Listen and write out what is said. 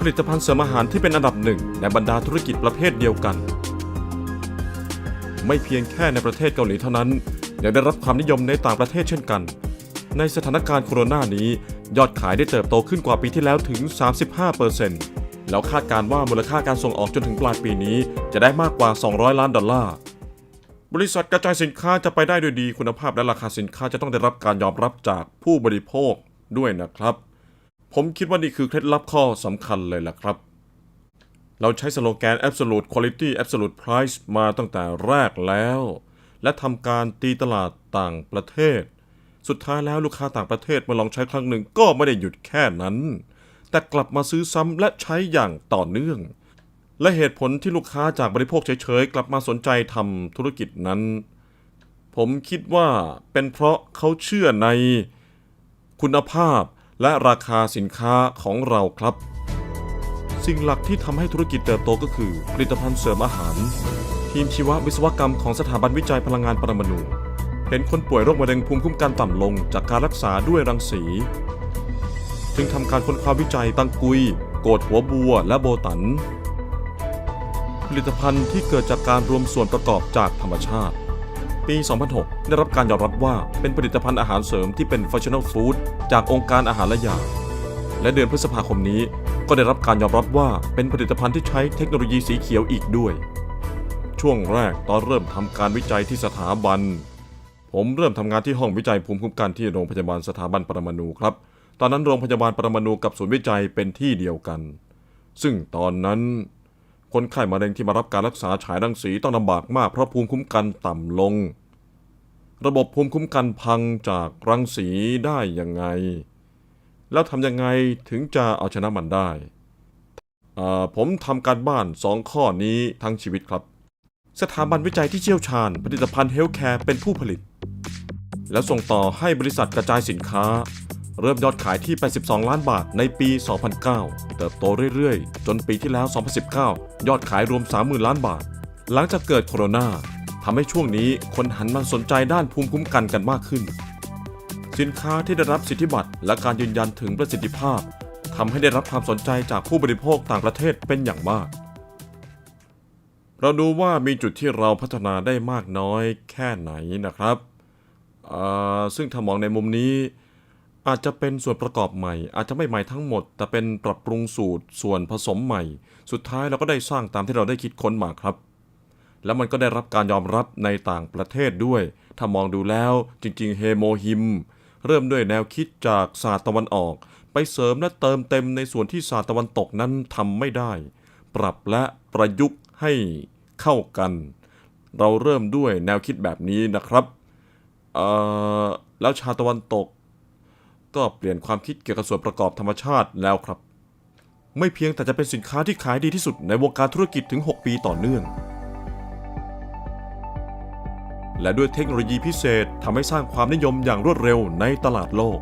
ผลิตภัณฑ์เสริมอาหารที่เป็นอันดับหนึ่งในบรรดาธุรกิจประเภทเดียวกัน ไม่เพียงแค่ในประเทศเกาหลีเท่านั้น ยังได้รับความนิยมในต่างประเทศเช่นกัน ในสถานการณ์โคโรนนี้ ยอดขายได้เติบโตขึ้นกว่าปีที่แล้วถึง 35%แล้วคาดการว่ามูลค่าการส่งออกจนถึงปลายปีนี้ จะได้มากกว่า 200 ล้านดอลลาร์บริษัทกระจายสินค้าจะไปได้ด้วยดีคุณภาพและราคาสินค้าจะต้องได้รับการยอมรับจากผู้บริโภคด้วยนะครับ ผมคิดว่านี่คือเคล็ดลับข้อสำคัญเลยล่ะครับ เราใช้สโลแกน Absolute Quality Absolute Price มาตั้งแต่แรกแล้ว และทำการตีตลาดต่างประเทศ สุดท้ายแล้วลูกค้าต่างประเทศมาลองใช้ครั้งหนึ่งก็ไม่ได้หยุดแค่นั้น แต่กลับมาซื้อซ้ำและใช้อย่างต่อเนื่อง และเหตุผลที่ลูกค้าจากบริโภคเฉยๆ กลับมาสนใจทำธุรกิจนั้น ผมคิดว่าเป็นเพราะเขาเชื่อในคุณภาพ และราคาสินค้าของเราครับ สิ่งหลักที่ทำให้ธุรกิจเติบโตก็คือ ผลิตภัณฑ์เสริมอาหาร ทีมชีววิศวกรรมของสถาบันวิจัยพลังงานปรมาณูเห็นคนป่วยโรคมะเร็งภูมิคุ้มกันต่ำลง จากการรักษาด้วยรังสี จึงทำการค้นคว้าวิจัยตังกุย โกดหัวบัว และโบตัน ผลิตภัณฑ์ที่เกิดจากการรวมส่วนประกอบจากธรรมชาติ ปี 2006 ได้รับการยอมรับว่าเป็นผลิตภัณฑ์อาหารเสริมที่เป็น functional food จากองค์การอาหารและยา และเดือนพฤษภาคมนี้ ก็ได้รับการยอมรับว่าเป็นผลิตภัณฑ์ที่ใช้เทคโนโลยีสีเขียวอีกด้วย ช่วงแรกตอนเริ่มทำการวิจัยที่สถาบัน ผมเริ่มทำงานที่ห้องวิจัยภูมิคุ้มกันที่โรงพยาบาลสถาบันปรมาณูครับ ตอนนั้นโรงพยาบาลปรมาณูกับศูนย์วิจัยเป็นที่เดียวกัน ซึ่งตอนนั้นคนไข้มะเร็งที่มารับการรักษาฉายรังสีต้องลำบากมากเพราะภูมิคุ้มกันต่ำลง ระบบภูมิคุ้มกันพังจากรังสีได้ยังไง แล้วทำยังไงถึงจะเอาชนะมันได้ ผมทำการบ้านสองข้อนี้ทั้งชีวิตครับ สถาบันวิจัยที่เชี่ยวชาญผลิตภัณฑ์เฮลท์แคร์เป็นผู้ผลิต แล้วส่งต่อให้บริษัทกระจายสินค้า เริ่มยอดขายที่ 82 ล้านบาทในปี 2009 เติบโตเรื่อยๆ จนปีที่แล้ว 2019 ยอดขายรวม 30,000 ล้านบาท หลังจากเกิดโคโรนา ทำให้ช่วงนี้คนหันมาสนใจด้านภูมิคุ้มกันกันมากขึ้น สินค้าที่ได้รับสิทธิบัตรและการยืนยันถึงประสิทธิภาพทำให้ได้รับความสนใจจากผู้บริโภคต่างประเทศเป็นอย่างมาก เราดูว่ามีจุดที่เราพัฒนาได้มากน้อยแค่ไหนนะครับ ซึ่งถ้ามองในมุมนี้อาจจะเป็นส่วนประกอบใหม่ อาจจะไม่ใหม่ทั้งหมด แต่เป็นปรับปรุงสูตรส่วนผสมใหม่ สุดท้ายเราก็ได้สร้างตามที่เราได้คิดค้นมาครับ แล้วมันก็ได้รับการยอมรับในต่างประเทศด้วย ถ้ามองดูแล้วจริง ๆ เฮโมฮิม เริ่มด้วยแนวคิดจากศาสตร์ตะวันออก ไปเสริมและเติมเต็มในส่วนที่ศาสตร์ตะวันตกนั้นทำไม่ได้ ปรับและประยุกต์ให้เข้ากัน เราเริ่มด้วยแนวคิดแบบนี้นะครับแล้วชาตะวันตก ก็เปลี่ยนความคิดเกี่ยวกับส่วนประกอบธรรมชาติแล้วครับ ไม่เพียงแต่จะเป็นสินค้าที่ขายดีที่สุดในวงการธุรกิจถึง 6 ปีต่อเนื่อง และด้วยเทคโนโลยีพิเศษทำให้สร้างความนิยมอย่างรวดเร็วในตลาดโลก